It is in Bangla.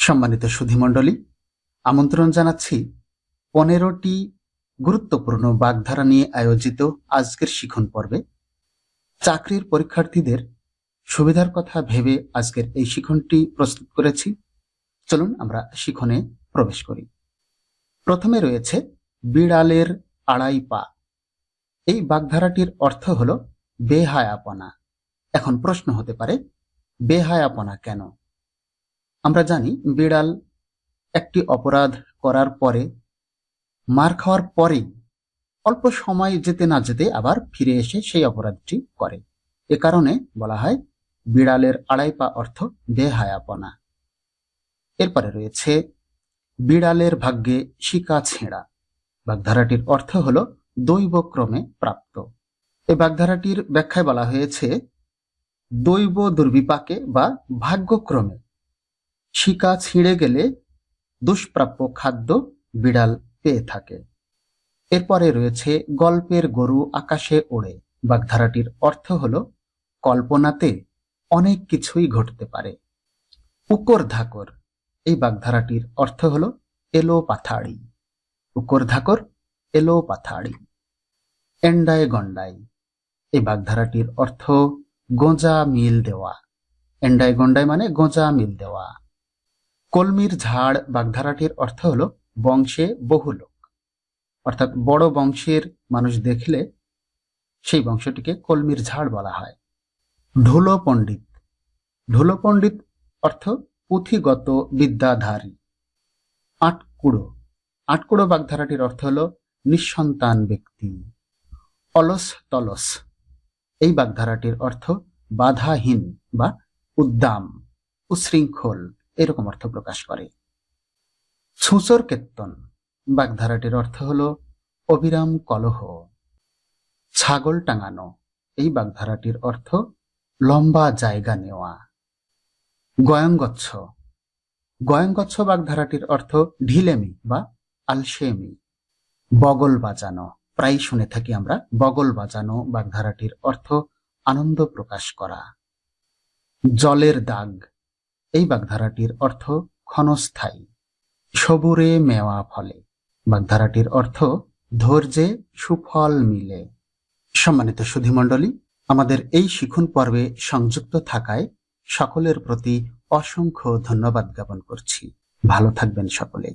সম্মানিত সুধীমণ্ডলী, আমন্ত্রণ জানাচ্ছি পনেরোটি গুরুত্বপূর্ণ বাগধারা নিয়ে আয়োজিত আজকের শিখন পর্বে। চাকরির পরীক্ষার্থীদের সুবিধার কথা ভেবে আজকের এই শিখনটি প্রস্তুত করেছি। চলুন আমরা শিখনে প্রবেশ করি। প্রথমে রয়েছে বিড়ালের আড়াই পা। এই বাগধারাটির অর্থ হল বেহায়াপনা। এখন প্রশ্ন হতে পারে, বেহায়াপনা কেন? আমরা জানি বিড়াল একটি অপরাধ করার পরে, মার খাওয়ার পরেই অল্প সময় যেতে না যেতে আবার ফিরে এসে সেই অপরাধটি করে। এ কারণে বলা হয়, বিড়ালের আড়াই পা অর্থ বেহায়াপনা এরপরে রয়েছে, বিড়ালের ভাগ্যে শিকা ছেঁড়া। বাগধারাটির অর্থ হল দৈবক্রমে প্রাপ্ত। এই বাগধারাটির ব্যাখ্যায় বলা হয়েছে, দৈব দুর্বিপাকে বা ভাগ্যক্রমে শিকা ছিঁড়ে গেলে দুষ্প্রাপ্য খাদ্য বিড়াল পেয়ে থাকে। এরপরে রয়েছে গল্পের গরু আকাশে ওড়ে। বাগধারাটির অর্থ হল, কল্পনাতে অনেক কিছুই ঘটতে পারে। উকর ধাকর। এই বাগধারাটির অর্থ হল, এলো পাথাড়ি। উকর ধাকর, এলো পাথাড়ি। এন্ডায় গন্ডাই এই বাগধারাটির অর্থ, গোঁজা মিল দেওয়া। এন্ডায় গন্ডায় মানে গোঁজা মিল দেওয়া। কলমির ঝাড় বাগধারাটির অর্থ হলো বংশে বহু লোক। অর্থাৎ বড় বংশের মানুষ দেখলে সেই বংশটিকে কলমির ঝাড় বলা হয়। ঢোলো পণ্ডিত ঢোলো পণ্ডিত অর্থ পুঁথিগত বিদ্যাধারী। আটকুড়ো। আটকুড়ো বাগধারাটির অর্থ হলো নিঃসন্তান ব্যক্তি। অলস তলস। এই বাগধারাটির অর্থ বাধাহীন বা উদ্দাম, উশৃঙ্খল। এরকম অর্থ প্রকাশ করে। ছুঁচর কেত্তন বাগধারাটির অর্থ হল অবিরাম কলহ। ছাগল টাঙানো, এই বাগধারাটির অর্থ লম্বা জায়গা নেওয়া। গয়ঙ্গচ্ছ গয়ঙ্গচ্ছ বাগধারাটির অর্থ ঢিলেমি বা আলসেমি। বগল বাজানো, প্রায় শুনে থাকি আমরা, বগল বাজানো বাগধারাটির অর্থ আনন্দ প্রকাশ করা। জলের দাগ এই বাগধারাটির অর্থ ক্ষণস্থায়ী। সবুরে মেওয়া ফলে। বাগধারাটির অর্থ ধৈর্যে সুফল মিলে। সম্মানিত সুধীমণ্ডলী, আমাদের এই শিখুন পর্বে সংযুক্ত থাকায় সকলের প্রতি অসংখ্য ধন্যবাদ জ্ঞাপন করছি। ভালো থাকবেন সকলে।